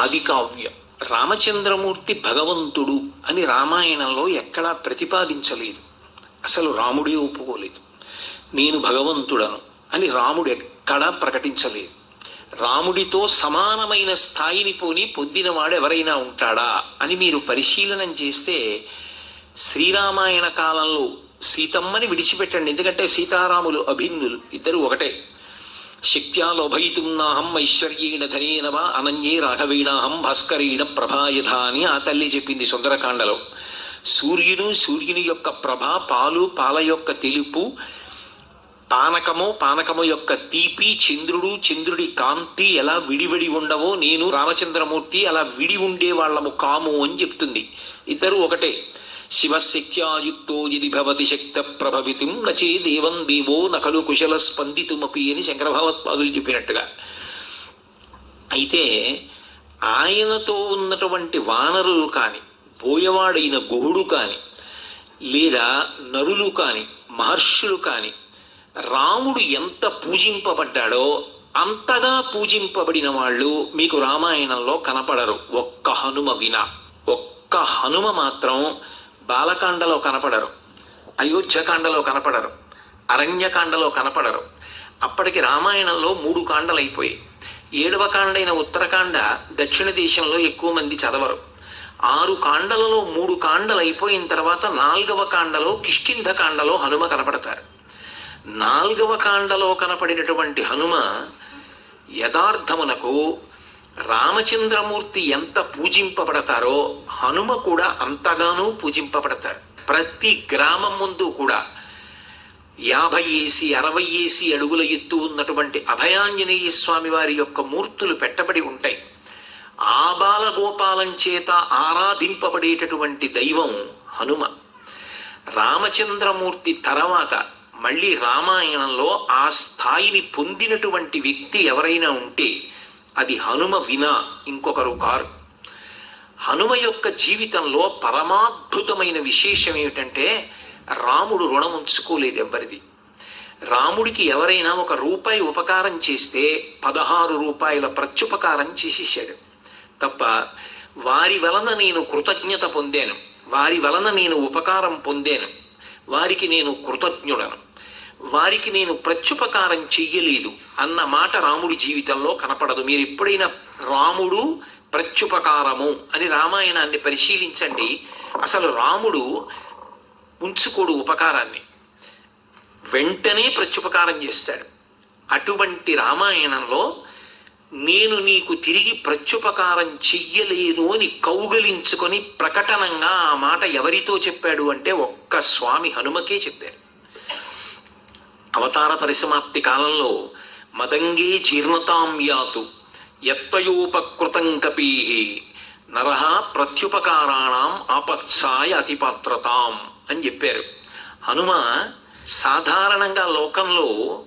ఆదికావ్యం. రామచంద్రమూర్తి భగవంతుడు అని రామాయణంలో ఎక్కడా ప్రతిపాదించలేదు. అసలు రాముడే ఒప్పుకోలేదు. నేను భగవంతుడను అని రాముడు ఎక్కడా ప్రకటించలేదు. రాముడితో సమానమైన స్థాయిని పోని పొందినవాడు ఎవరైనా ఉంటాడా అని మీరు పరిశీలనం చేస్తే శ్రీరామాయణ కాలంలో సీతమ్మని విడిచిపెట్టండి. ఎందుకంటే సీతారాములు అభిన్నులు. ఇద్దరు ఒకటే. శక్త్యాలోభయితున్నాహం ఐశ్వర్యేణ ధనేనవ అనన్యే రాఘవీణాహం భాస్కరేణ ప్రభాయథ అని ఆ తల్లి చెప్పింది సుందరకాండలో. సూర్యుడు సూర్యుని యొక్క ప్రభ పాలు పాల యొక్క తెలుపు పానకము పానకము యొక్క తీపి చంద్రుడు చంద్రుడి కాంతి ఎలా విడివిడి ఉండవో నేను రామచంద్రమూర్తి అలా విడి ఉండే వాళ్ళము కాము అని చెప్తుంది. ఇద్దరు ఒకటే. శివశక్త్యాయుక్తో యది భవతి శక్త ప్రభవితం నచే దేవం దేవో నకలు కుశల స్పందితుమపి అని శంకరభగవత్పాదులు చెప్పినట్టుగా. అయితే ఆయనతో ఉన్నటువంటి వానరులు కాని బోయవాడైన గుహుడు కాని లేదా నరులు కాని మహర్షులు కాని రాముడు ఎంత పూజింపబడ్డాడో అంతగా పూజింపబడిన వాళ్ళు మీకు రామాయణంలో కనపడరు. ఒక్క హనుమ విన. ఒక్క హనుమ మాత్రం బాలకాండలో కనపడరు అయోధ్యకాండలో కనపడరు అరణ్యకాండలో కనపడరు. అప్పటికి రామాయణంలో మూడు కాండలు అయిపోయాయి ఏడవ కాండైన ఉత్తరకాండ దక్షిణ దేశంలో ఎక్కువ మంది చదవరు. ఆరు కాండలలో మూడు కాండలు అయిపోయిన తర్వాత నాలుగవ కాండలో కిష్కింధ కాండలో హనుమ కనపడతారు. నాలుగవ కాండలో కనపడినటువంటి హనుమ యథార్థమునకు రామచంద్రమూర్తి ఎంత పూజింపబడతారో హనుమ కూడా అంతగానూ పూజింపబడతారు ప్రతి గ్రామం ముందు కూడా యాభై ఏసి అరవై ఏసి అడుగుల ఎత్తు ఉన్నటువంటి అభయాంజనేయ స్వామి వారి యొక్క మూర్తులు పెట్టబడి ఉంటాయి. ఆ బాలగోపాలం చేత ఆరాధింపబడేటటువంటి దైవం హనుమ. రామచంద్రమూర్తి తర్వాత మళ్ళీ రామాయణంలో ఆ స్థాయిని పొందినటువంటి వ్యక్తి ఎవరైనా ఉంటే అది హనుమ వినా ఇంకొకరు కారు. హనుమ యొక్క జీవితంలో పరమాద్భుతమైన విశేషం ఏమిటంటే రాముడు రుణం ఉంచుకోలేదు ఎవ్వరిది. రాముడికి ఎవరైనా ఒక రూపాయి ఉపకారం చేస్తే పదహారు రూపాయల ప్రత్యుపకారం చేసేసాడు తప్ప వారి వలన నేను కృతజ్ఞత పొందాను. వారి వలన నేను ఉపకారం పొందాను. వారికి నేను కృతజ్ఞుడను. వారికి నేను ప్రత్యుపకారం చెయ్యలేదు అన్న మాట రాముడి జీవితంలో కనపడదు. మీరు ఎప్పుడైనా రాముడు ప్రత్యుపకారము అని రామాయణాన్ని పరిశీలించండి. అసలు రాముడు ఉంచుకోడు ఉపకారాన్ని. వెంటనే ప్రత్యుపకారం చేస్తాడు. అటువంటి రామాయణంలో నేను నీకు తిరిగి ప్రత్యుపకారం చెయ్యలేను అని కౌగలించుకొని ప్రకటనంగా ఆ మాట ఎవరితో చెప్పాడు అంటే ఒక్క స్వామి హనుమకే చెప్పారు. అవతార పరిసమాప్తి కాలంలో మదంగి జీర్ణతాం యాతు ఎత్తయోపకృతం కపీ నరహ ప్రత్యుపకారాణం ఆపత్సాయ అతిపాత్రతాం అని చెప్పారు. హనుమ సాధారణంగా లోకంలో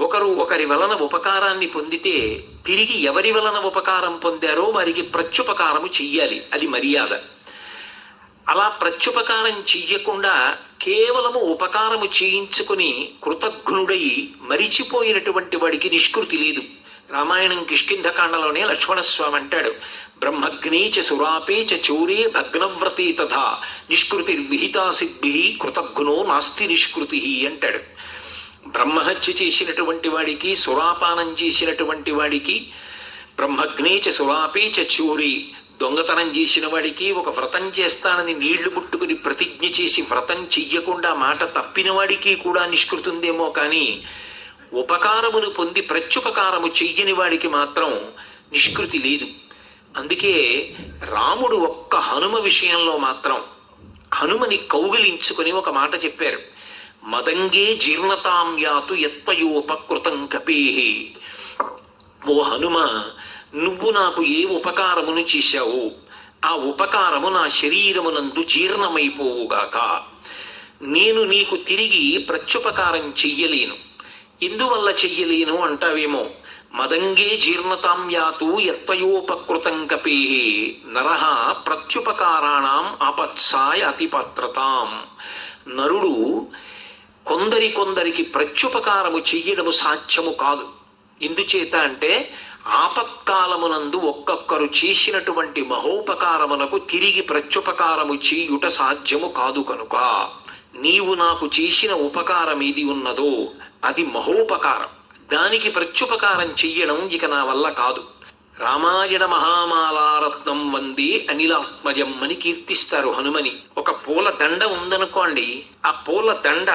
ఒకరు ఒకరి వలన ఉపకారాన్ని పొందితే తిరిగి ఎవరి వలన ఉపకారం పొందారో వారికి ప్రత్యుపకారము చెయ్యాలి. అది మర్యాద. అలా ప్రత్యుపకారం చెయ్యకుండా కేవలము ఉపకారము చేయించుకుని కృతజ్ఞుడై మరిచిపోయినటువంటి వాడికి నిష్కృతి లేదు. రామాయణం కిష్కింధకాండలోనే లక్ష్మణస్వామి అంటాడు బ్రహ్మగ్ని చ సురాపే చ చౌరే భగ్నవ్రతే తథా నిష్కృతి విహితా సిద్ధి కృతజ్ఞో నాస్తి నిష్కృతి అంటాడు. బ్రహ్మహత్య చేసినటువంటి వాడికి సురాపానం చేసినటువంటి వాడికి బ్రహ్మగ్నే చ సురాపే చ చోరి దొంగతనం చేసిన వాడికి ఒక వ్రతం చేస్తానని నీళ్ళు ముట్టుకుని ప్రతిజ్ఞ చేసి వ్రతం చెయ్యకుండా మాట తప్పిన వాడికి కూడా నిష్కృతుందేమో కానీ ఉపకారమును పొంది ప్రత్యుపకారము చెయ్యని వాడికి మాత్రం నిష్కృతి లేదు. అందుకే రాముడు ఒక్క హనుమ విషయంలో మాత్రం హనుమని కౌగిలించుకొని ఒక మాట చెప్పారు. మదంగే జీర్ణతాం యాతు ఎత్తయోపకృతం కపేహి. ఓ హనుమ నువ్వు నాకు ఏ ఉపకారమును చేశావు ఆ ఉపకారము నా శరీరమునందు జీర్ణమైపోవుగాక. నేను నీకు తిరిగి ప్రత్యుపకారం చెయ్యలేను. ఎందువల్ల చెయ్యలేను అంటావేమో? మదంగే జీర్ణతాం యాతు ఎత్తయోపకృతం కపే నరహ ప్రత్యుపకారాణం అపత్సాయ అతిపత్రతాం. నరుడు కొందరి కొందరికి ప్రత్యుపకారము చెయ్యడము సాధ్యము కాదు. ఎందుచేత అంటే ఆపత్కాలమునందు ఒక్కొక్కరు చేసినటువంటి మహోపకారమునకు తిరిగి ప్రత్యుపకారము చేయుట సాధ్యము కాదు కనుక. నీవు నాకు చేసిన ఉపకారం ఏది ఉన్నదో అది మహోపకారం. దానికి ప్రత్యుపకారం చెయ్యడం ఇక నా వల్ల కాదు. రామాయణ మహామాలారత్నం వందే అనిలాత్మజం అని కీర్తిస్తారు హనుమని. ఒక పూల దండ ఉందనుకోండి ఆ పూల దండ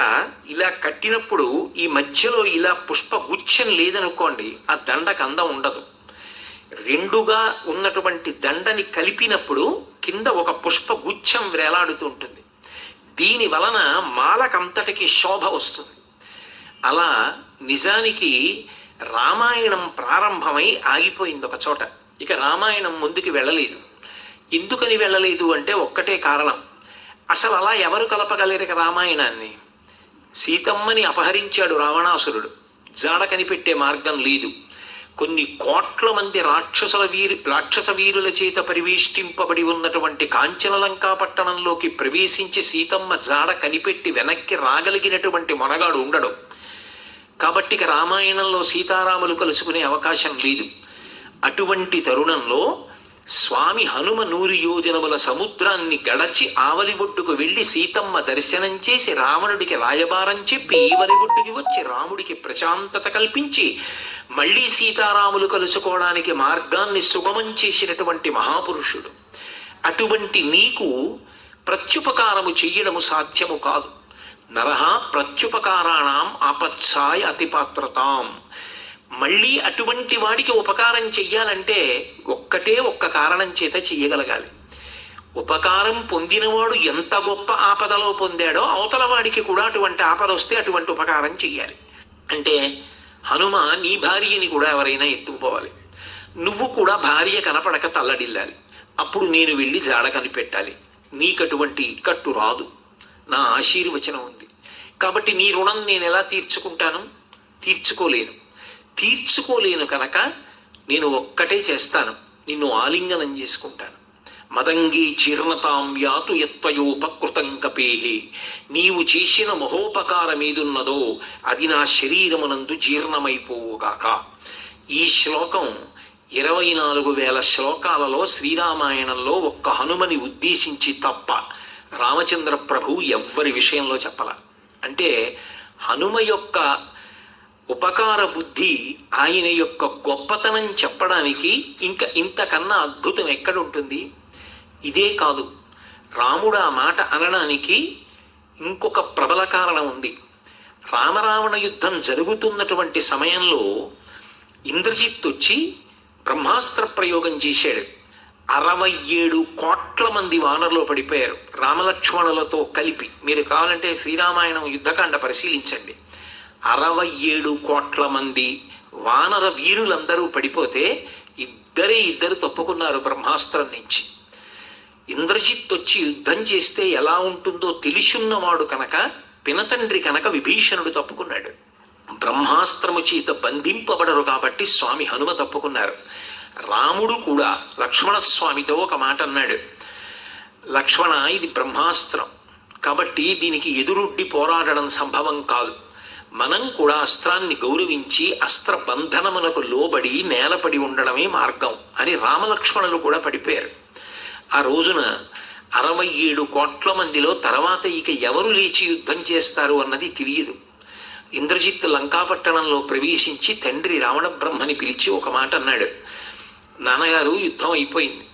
ఇలా కట్టినప్పుడు ఈ మధ్యలో ఇలా పుష్ప గుచ్చం లేదనుకోండి ఆ దండకు అందం ఉండదు. రెండుగా ఉన్నటువంటి దండని కలిపినప్పుడు కింద ఒక పుష్ప గుచ్చం వేలాడుతూ ఉంటుంది. దీని వలన మాలకంతటికి శోభ వస్తుంది. అలా నిజానికి రామాయణం ప్రారంభమై ఆగిపోయింది ఒక చోట. ఇక రామాయణం ముందుకు వెళ్ళలేదు. ఎందుకని వెళ్ళలేదు అంటే ఒక్కటే కారణం. అసలు అలా ఎవరు కలపగలిగిన రామాయణాన్ని? సీతమ్మని అపహరించాడు రావణాసురుడు. జాడ కనిపెట్టే మార్గం లేదు. కొన్ని కోట్ల మంది రాక్షసుల వీరు రాక్షస వీరుల చేత పరివేష్టింపబడి ఉన్నటువంటి కాంచనలంకా పట్టణంలోకి ప్రవేశించి సీతమ్మ జాడ కనిపెట్టి వెనక్కి రాగలిగినటువంటి మొనగాడు ఉండడు. కాబట్టి ఇక రామాయణంలో సీతారాములు కలుసుకునే అవకాశం లేదు. అటువంటి తరుణంలో స్వామి హనుమ నూరు యోజనముల సముద్రాన్ని గడచి ఆవలి ఒడ్డుకు వెళ్ళి సీతమ్మ దర్శనం చేసి రావణుడికి రాయబారం చెప్పి ఈవలి ఒడ్డుకి వచ్చి రాముడికి ప్రశాంతత కల్పించి మళ్ళీ సీతారాములు కలుసుకోవడానికి మార్గాన్ని సుగమం చేసినటువంటి మహాపురుషుడు. అటువంటి నీకు ప్రత్యుపకారము చెయ్యడము సాధ్యము కాదు. నరహ ప్రత్యుపకారాణం ఆపత్సాయ అతిపాత్రతాం. మళ్ళీ అటువంటి వాడికి ఉపకారం చెయ్యాలంటే ఒక్కటే ఒక్క కారణం చేత చెయ్యగలగాలి. ఉపకారం పొందినవాడు ఎంత గొప్ప ఆపదలో పొందాడో అవతల వాడికి కూడా అటువంటి ఆపద వస్తే అటువంటి ఉపకారం చెయ్యాలి. అంటే హనుమ నీ భార్యని కూడా ఎవరైనా ఎత్తుకుపోవాలి. నువ్వు కూడా భార్య కనపడక తల్లడిల్లాలి. అప్పుడు నేను వెళ్ళి జాడ కనిపెట్టాలి. నీకటువంటి ఇక్కట్టు రాదు. నా ఆశీర్వచనం ఉంది. కాబట్టి నీ రుణం నేను ఎలా తీర్చుకుంటాను? తీర్చుకోలేను. తీర్చుకోలేను కనుక నేను ఒక్కటే చేస్తాను. నిన్ను ఆలింగనం చేసుకుంటాను. మదంగి జీర్ణతాం యాతు యత్వయోపకృతం కపేహి. నీవు చేసిన మహోపకారమేదున్నదో అది నా శరీరమునందు జీర్ణమైపోవుగాక. ఈ శ్లోకం ఇరవై నాలుగు వేల శ్లోకాలలో శ్రీరామాయణంలో ఒక్క హనుమని ఉద్దేశించి తప్ప రామచంద్ర ప్రభు ఎవ్వరి విషయంలో చెప్పలా. అంటే హనుమ యొక్క ఉపకార బుద్ధి ఆయన యొక్క గొప్పతనం చెప్పడానికి ఇంకా ఇంతకన్నా అద్భుతం ఎక్కడుంటుంది? ఇదే కాదు. రాముడు ఆ మాట అనడానికి ఇంకొక ప్రబల కారణం ఉంది. రామరావణ యుద్ధం జరుగుతున్నటువంటి సమయంలో ఇంద్రజిత్ వచ్చి బ్రహ్మాస్త్ర ప్రయోగం చేశాడు. అరవై ఏడు కోట్ల మంది వానరులో పడిపోయారు. రామలక్ష్మణులతో కలిపి మీరు కావాలంటే శ్రీరామాయణం యుద్ధకాండ పరిశీలించండి. అరవై ఏడు కోట్ల మంది వానర వీరులందరూ పడిపోతే ఇద్దరే ఇద్దరు తప్పుకున్నారు బ్రహ్మాస్త్రం నుంచి. ఇంద్రజిత్ వచ్చి యుద్ధం చేస్తే ఎలా ఉంటుందో తెలిసున్నవాడు కనుక పినతండ్రి కనుక విభీషణుడు తప్పుకున్నాడు. బ్రహ్మాస్త్రము చేత బంధింపబడరు కాబట్టి స్వామి హనుమ తప్పుకున్నారు. రాముడు కూడా లక్ష్మణస్వామితో ఒక మాట అన్నాడు. లక్ష్మణ ఇది బ్రహ్మాస్త్రం. కాబట్టి దీనికి ఎదురుడ్డి పోరాడడం సంభవం కాదు. మనం కూడా అస్త్రాన్ని గౌరవించి అస్త్ర బంధనమునకు లోబడి నేలపడి ఉండడమే మార్గం అని రామలక్ష్మణులు కూడా పడిపోయారు. ఆ రోజున అరవై ఏడు కోట్ల మందిలో తర్వాత ఇక ఎవరు లేచి యుద్ధం చేస్తారు అన్నది తెలియదు. ఇంద్రజిత్ లంకాపట్టణంలో ప్రవేశించి తండ్రి రావణ బ్రహ్మని పిలిచి ఒక మాట అన్నాడు. నాన్నగారు యుద్ధం అయిపోయింది.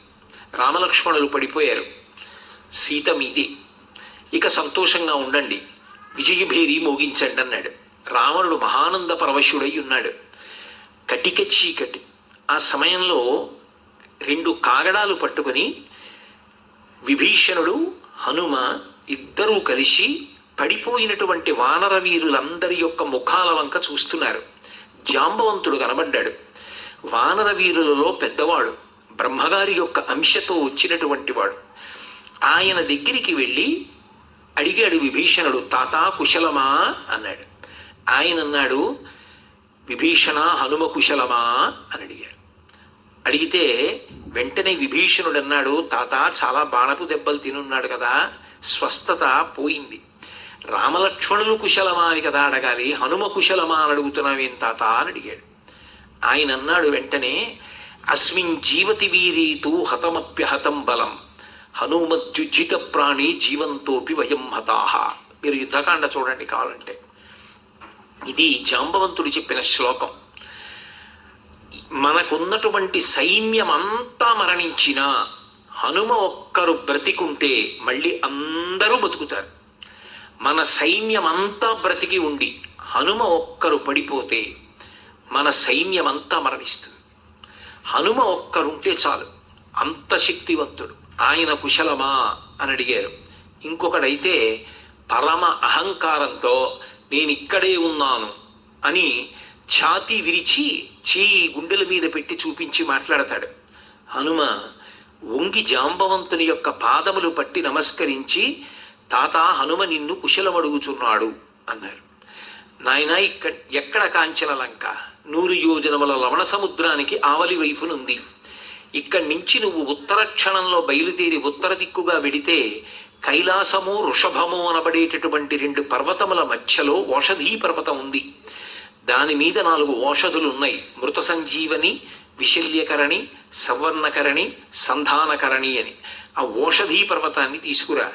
రామలక్ష్మణులు పడిపోయారు. సీత మీది. ఇక సంతోషంగా ఉండండి. విజయభేరి మోగించండి అన్నాడు. రావణుడు మహానంద పరవశుడై ఉన్నాడు. కటిక చీకటి. ఆ సమయంలో రెండు కాగడాలు పట్టుకుని విభీషణుడు హనుమ ఇద్దరూ కలిసి పడిపోయినటువంటి వానర వీరులందరి యొక్క ముఖాల వంక చూస్తున్నారు. జాంబవంతుడు కనబడ్డాడు. వానర వీరులలో పెద్దవాడు బ్రహ్మగారి యొక్క అంశతో వచ్చినటువంటి వాడు. ఆయన దగ్గరికి వెళ్ళి అడిగాడు విభీషణుడు తాతా కుశలమా? అన్నాడు. ఆయన అన్నాడు విభీషణ హనుమ కుశలమా? అని అడిగాడు. అడిగితే వెంటనే విభీషణుడు అన్నాడు తాత చాలా బాణపు దెబ్బలు తినున్నాడు కదా స్వస్థత పోయింది. రామలక్ష్మణులు కుశలమా అని కదా అడగాలి హనుమ కుశలమా అని అడుగుతున్నావేం తాత? అని అడిగాడు. ఆయన అన్నాడు వెంటనే అస్మిన్ జీవతి వీరీతు హతమప్యహతం బలం హనుమద్యుజిత ప్రాణి జీవంతోపి వయం హతాహ. మీరు యుద్ధకాండ చూడండి కావాలంటే. ఇది జాంబవంతుడు చెప్పిన శ్లోకం. మనకున్నటువంటి సైన్యమంతా మరణించినా హనుమ ఒక్కరు బ్రతికుంటే మళ్ళీ అందరూ బతుకుతారు. మన సైన్యమంతా బ్రతికి ఉండి హనుమ ఒక్కరు పడిపోతే మన సైన్యమంతా మరణిస్తుంది. హనుమ ఒక్కరుంటే చాలు అంత శక్తివంతుడు ఆయన కుశలమా అని అడిగారు. ఇంకొకడైతే పరమ అహంకారంతో నేను ఇక్కడే ఉన్నాను అని ఛాతీ విరిచి చేయి గుండెల మీద పెట్టి చూపించి మాట్లాడతాడు. హనుమ వంగి జాంబవంతుని యొక్క పాదములు పట్టి నమస్కరించి తాత హనుమ నిన్ను కుశలమడుగుచున్నాడు అన్నారు. నాయన ఇక్కడ ఎక్కడ కాంచన లంక? నూరు యోజనముల లవణ సముద్రానికి ఆవలి వైపునుంది. ఇక్కడి నుంచి నువ్వు ఉత్తర క్షణంలో బయలుదేరి ఉత్తర దిక్కుగా వెడితే కైలాసము వృషభము అనబడేటటువంటి రెండు పర్వతముల మధ్యలో ఓషధీ పర్వతం ఉంది. దాని మీద నాలుగు ఓషధులు ఉన్నాయి మృత సంజీవని విశల్యకరణి సవర్ణకరణి సంధానకరణి అని. ఆ ఓషధీ పర్వతాన్ని తీసుకురా.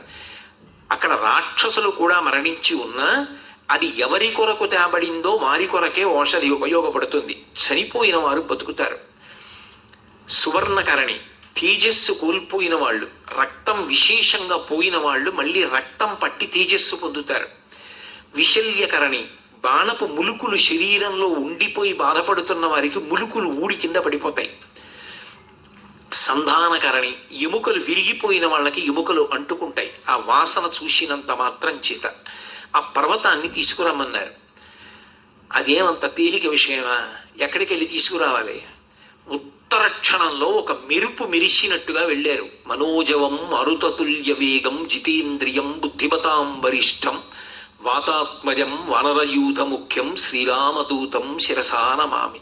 అక్కడ రాక్షసులు కూడా మరణించి ఉన్నా అది ఎవరి కొరకు తేబడిందో వారి కొరకే ఓషధి ఉపయోగపడుతుంది. చనిపోయిన వారు బతుకుతారు. సువర్ణకరణి తేజస్సు కోల్పోయిన వాళ్ళు రక్తం విశేషంగా పోయిన వాళ్ళు మళ్ళీ రక్తం పట్టి తేజస్సు పొందుతారు. విశల్యకరణి బాణపు ములుకులు శరీరంలో ఉండిపోయి బాధపడుతున్న వారికి ములుకులు ఊడి కింద పడిపోతాయి. సంధానకరణి ఎముకలు విరిగిపోయిన వాళ్ళకి ఎముకలు అంటుకుంటాయి. ఆ వాసన చూసినంత మాత్రం చేత. ఆ పర్వతాన్ని తీసుకురమ్మన్నారు. అదేమంత తేలిక విషయమా? ఎక్కడికి వెళ్ళి తీసుకురావాలి? ఉత్తర క్షణంలో ఒక మెరుపు మెరిసినట్టుగా వెళ్ళారు. మనోజవం మరుతతుల్య వేగం జితేంద్రియం బుద్ధిమతాం వరిష్టం వాతాత్మజం వనరయూధ ముఖ్యం శ్రీరామదూతం శిరసానమామి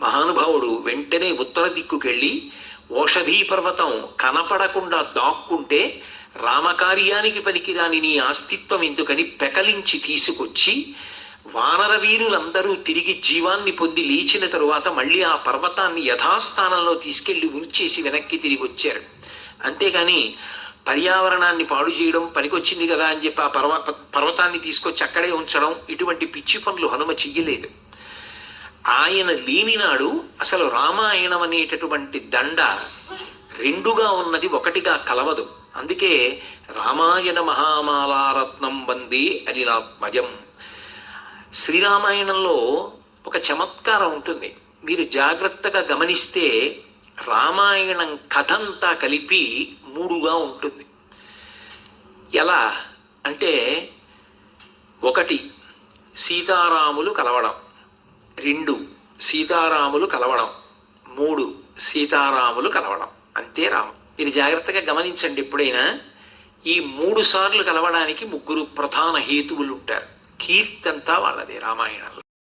మహానుభావుడు వెంటనే ఉత్తర దిక్కుకెళ్ళి ఓషధీ పర్వతం కనపడకుండా దాక్కుంటే రామకార్యానికి పనికిరాని నీ అస్తిత్వం ఎందుకని పెకలించి తీసుకొచ్చి వానర వీరులందరూ తిరిగి జీవాన్ని పొంది లేచిన తరువాత మళ్ళీ ఆ పర్వతాన్ని యథాస్థానంలో తీసుకెళ్ళి ఉంచేసి వెనక్కి తిరిగి వచ్చారు. అంతేగాని పర్యావరణాన్ని పాడు చేయడం పనికొచ్చింది కదా అని చెప్పి ఆ పర్వ పర్వతాన్ని తీసుకొచ్చి అక్కడే ఉంచడం ఇటువంటి పిచ్చి పనులు హనుమ చెయ్యలేదు. ఆయన లేనినాడు అసలు రామాయణం అనేటటువంటి దండ రెండుగా ఉన్నది ఒకటిగా కలవదు. అందుకే రామాయణ మహామాలారత్నం వందే అనిలాత్మజం. శ్రీరామాయణంలో ఒక చమత్కారం ఉంటుంది. మీరు జాగ్రత్తగా గమనిస్తే రామాయణం కథంతా కలిపి మూడుగా ఉంటుంది. ఎలా అంటే ఒకటి సీతారాములు కలవడం. రెండు సీతారాములు కలవడం. మూడు సీతారాములు కలవడం. అంతే రామ మీరు జాగ్రత్తగా గమనించండి ఎప్పుడైనా. ఈ మూడు సార్లు కలవడానికి ముగ్గురు ప్రధాన హేతువులు ఉంటారు. కీర్తి అంతా వాళ్ళదే రామాయణంలో.